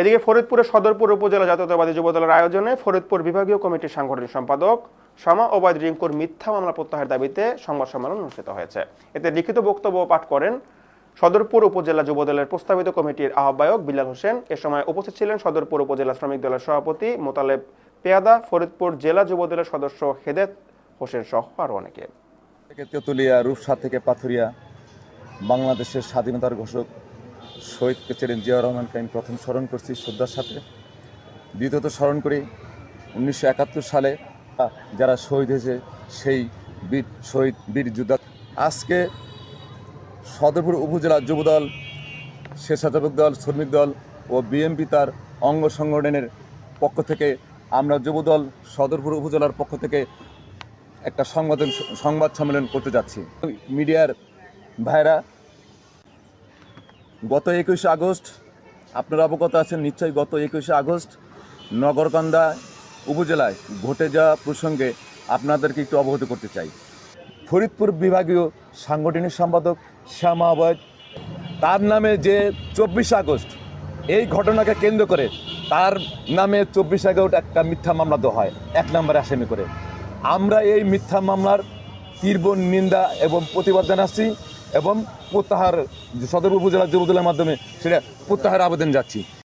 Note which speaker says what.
Speaker 1: এদিকে ফরিদপুরের সদরপুর উপজেলা জাতীয়তাবাদী যুবদলের আয়োজনে ফরিদপুর বিভাগীয় কমিটির সাংগঠনিক সম্পাদক শামা ওবায়দ রিঙ্কুর মিথ্যা মামলা প্রত্যাহারের দাবিতে সংবাদ সম্মেলন অনুষ্ঠিত হয়েছে। এতে লিখিত বক্তব্য পাঠ করেন সদরপুর উপজেলা যুবদলের প্রস্তাবিত কমিটির আহ্বায়ক বিলাল হোসেন। এ সময় উপস্থিত ছিলেন সদরপুর উপজেলা শ্রমিক দলের সভাপতি মোতালেব পেয়াদা, ফরিদপুর জেলা যুবদলের সদস্য হেদেত হোসেন সহ আরও অনেকে।
Speaker 2: তেঁতুলিয়া, রূপসা থেকে পাথুরিয়া, বাংলাদেশের স্বাধীনতার ঘোষক শহীদ প্রেসিডেন্ট জিয়া রহমানকে আমি প্রথম স্মরণ করছি শ্রদ্ধার সাথে। দ্বিতীয়ত স্মরণ করি, উনিশশো একাত্তর সালে যারা শহীদ হয়েছে, সেই বীর শহীদ বীর যোদ্ধা। আজকে সদরপুর উপজেলা যুবদল, স্বেচ্ছাসেবক দল, শ্রমিক দল ও বিএমপি তার অঙ্গ সংগঠনের পক্ষ থেকে আমরা যুবদল সদরপুর উপজেলার পক্ষ থেকে একটা সংবাদ সংবাদ সম্মেলন করতে যাচ্ছি। মিডিয়ার ভাইরা গত একুশে আগস্ট আপনারা অবগত আছেন নিশ্চয়ই, গত একুশে আগস্ট নগরকান্দা উপজেলায় ঘটে যাওয়া প্রসঙ্গে আপনাদেরকে একটু অবগত করতে চাই। ফরিদপুর বিভাগীয় সাংগঠনিক সম্পাদক শ্যামা আবাদ তার নামে যে চব্বিশে আগস্ট এই ঘটনাকে কেন্দ্র করে তার নামে চব্বিশ আগস্ট একটা মিথ্যা মামলা দেওয়া হয়, এক নম্বরে আসামি করে। আমরা এই মিথ্যা মামলার তীব্র নিন্দা এবং প্রতিবাদ জানাচ্ছি। এবং প্রত্যাহার সদর উপজেলা যুবদলের মাধ্যমে সেটা প্রত্যাহার আবেদন যাচ্ছি।